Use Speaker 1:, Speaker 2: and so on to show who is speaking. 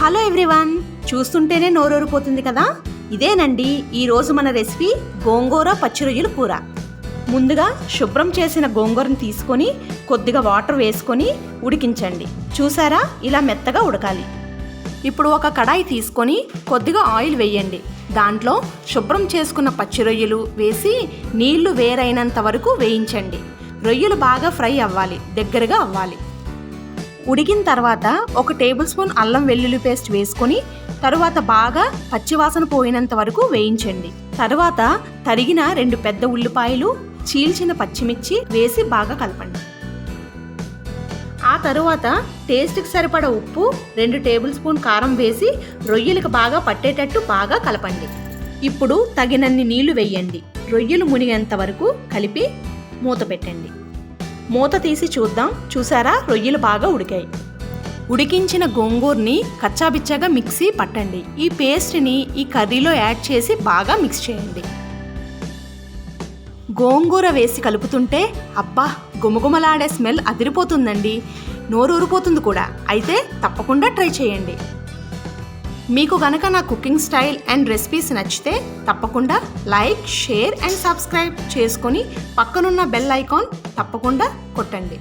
Speaker 1: Hello everyone. చూస్తుంటేనే నోరూరిపోతుంది కదా? ఇదేనండి ఈరోజు మన రెసిపీ గోంగూర పచ్చిరొయ్యల కూర. ముందుగా శుభ్రం చేసిన గోంగూరను తీసుకొని కొద్దిగా వాటర్ వేసుకొని ఉడికించండి. చూసారా? ఇలా మెత్తగా ఉడకాలి. ఇప్పుడు ఒక కడాయి తీసుకొని కొద్దిగా ఆయిల్ వేయండి. దాంట్లో శుభ్రం చేసుకున్న పచ్చి రొయ్యలు వేసి నీళ్ళు వేరైనంత వరకు వేయించండి. రొయ్యలు బాగా ఫ్రై అవ్వాలి దగ్గరగా అవ్వాలి. ఉడికిన తర్వాత ఒక టేబుల్ స్పూన్ అల్లం వెల్లుల్లి పేస్ట్ వేసుకొని తరువాత బాగా పచ్చివాసన పోయినంత వరకు వేయించండి. తరువాత తరిగిన రెండు పెద్ద ఉల్లిపాయలు చీల్చిన పచ్చిమిర్చి వేసి బాగా కలపండి. ఆ తరువాత టేస్ట్కి సరిపడ ఉప్పు రెండు టేబుల్ స్పూన్ కారం వేసి రొయ్యలకు బాగా పట్టేటట్టు బాగా కలపండి. ఇప్పుడు తగినన్ని నీళ్ళు వేయండి. రొయ్యలు మునిగేంత వరకు కలిపి మూత పెట్టండి. మూత తీసి చూద్దాం. చూసారా? రొయ్యలు బాగా ఉడికాయి. ఉడికించిన గోంగూరని కచ్చాబిచ్చాగా మిక్సీ పట్టండి. ఈ పేస్ట్ని ఈ కర్రీలో యాడ్ చేసి బాగా మిక్స్ చేయండి. గోంగూర వేసి కలుపుతుంటే అబ్బా గుమగుమలాడే స్మెల్ అదిరిపోతుందండి. నోరు ఊరిపోతుంది కూడా. అయితే తప్పకుండా ట్రై చేయండి. మీకు గనక నా కుకింగ్ స్టైల్ అండ్ రెసిపీస్ నచ్చితే తప్పకుండా లైక్ షేర్ అండ్ సబ్స్క్రైబ్ చేసుకొని పక్కనున్న బెల్ ఐకాన్ తప్పకుండా కొట్టండి.